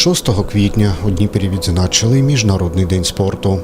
6 квітня у Дніпрі відзначили Міжнародний день спорту.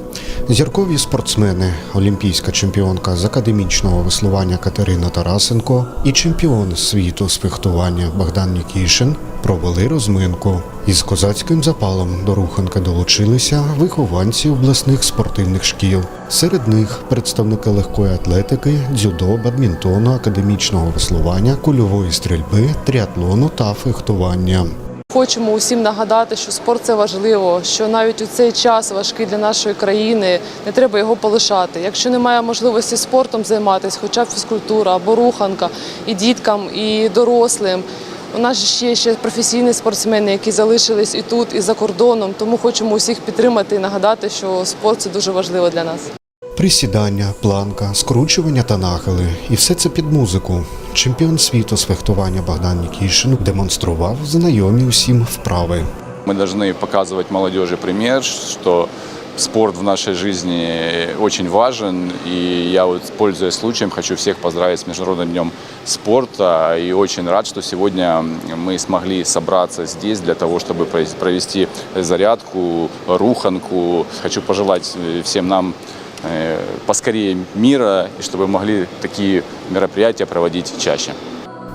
Зіркові спортсмени, олімпійська чемпіонка з академічного веслування Катерина Тарасенко і чемпіон світу з фехтування Богдан Нікішин провели розминку. Із козацьким запалом до руханки долучилися вихованці обласних спортивних шкіл. Серед них представники легкої атлетики, дзюдо, бадмінтону, академічного веслування, кульової стрільби, тріатлону та фехтування. Хочемо усім нагадати, що спорт це важливо, що навіть у цей час важкий для нашої країни не треба його полишати. Якщо немає можливості спортом займатися, хоча б фізкультура або руханка, і діткам, і дорослим. У нас ще, ще професійні спортсмени, які залишились і тут, і за кордоном. Тому хочемо усіх підтримати і нагадати, що спорт це дуже важливо для нас. Присідання, планка, скручування та нахили. І все це під музику. Чемпіон світу з фехтування Богдан Нікішин демонстрував знайомі усім вправи. Мы должны показывать молодежи пример, что спорт в нашей жизни очень важен. И я вот, пользуясь случаем, хочу всех поздравить с Международным днем спорта. И очень рад, что сегодня мы смогли собраться здесь для того, чтобы провести- провести зарядку, руханку. Хочу пожелать э, всем нам э, поскорее мира, и чтобы мы могли такие мероприятия проводить чаще.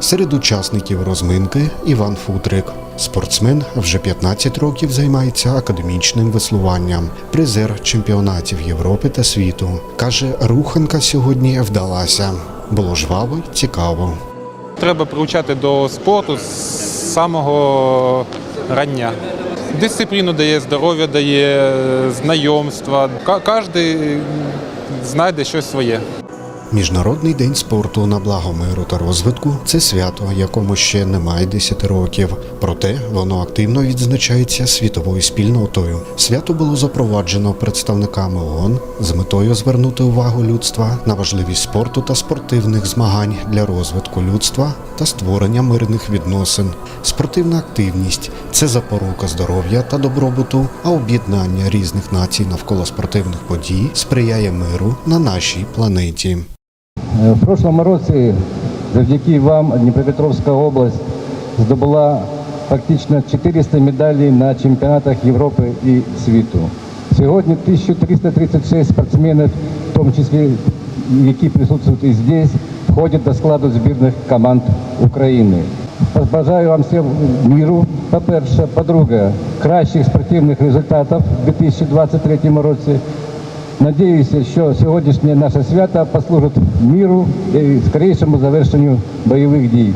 Серед учасників розминки Іван Футрик. Спортсмен вже 15 років займається академічним веслуванням, призер чемпіонатів Європи та світу. Каже, руханка сьогодні вдалася. Було жваво й цікаво. Треба приучати до спорту з самого рання. Дисципліну дає, здоров'я дає, знайомства. Ка- Кожен знайде щось своє. Міжнародний день спорту на благо миру та розвитку це свято, якому ще немає 10 років. Проте воно активно відзначається світовою спільнотою. Свято було запроваджено представниками ООН з метою звернути увагу людства на важливість спорту та спортивних змагань для розвитку людства та створення мирних відносин. Спортивна активність це запорука здоров'я та добробуту, а об'єднання різних націй навколо спортивних подій сприяє миру на нашій планеті. Е, В прошлому році завдяки вам Дніпропетровська область здобула фактично 400 медалей на чемпіонатах Європи і світу. Сьогодні 1336 спортсменів, в тому числі які присутствують і здесь, входять до складу збірних команд України. Бажаю вам всім міру, по-перше, по-друге, кращих спортивних результатів у 2023 році. Надіюся, що сьогоднішнє наше свято послужить міру і скорішому завершенню бойових дій.